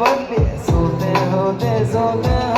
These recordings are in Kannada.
बदले सोते होते सोते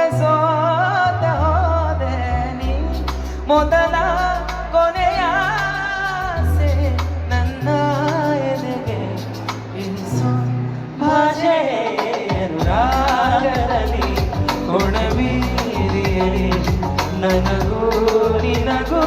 ಮೊದಲ ಕೊನೆಯ ಆಸೆ ನನ್ನ ಎದೆಗೆ ಇಳಿಸೋ ಭಾಷೆ ರಾಗದಲ್ಲಿ ಗುಣವೀರಿಯಲಿ ನನಗೂ ನಿನಗೂ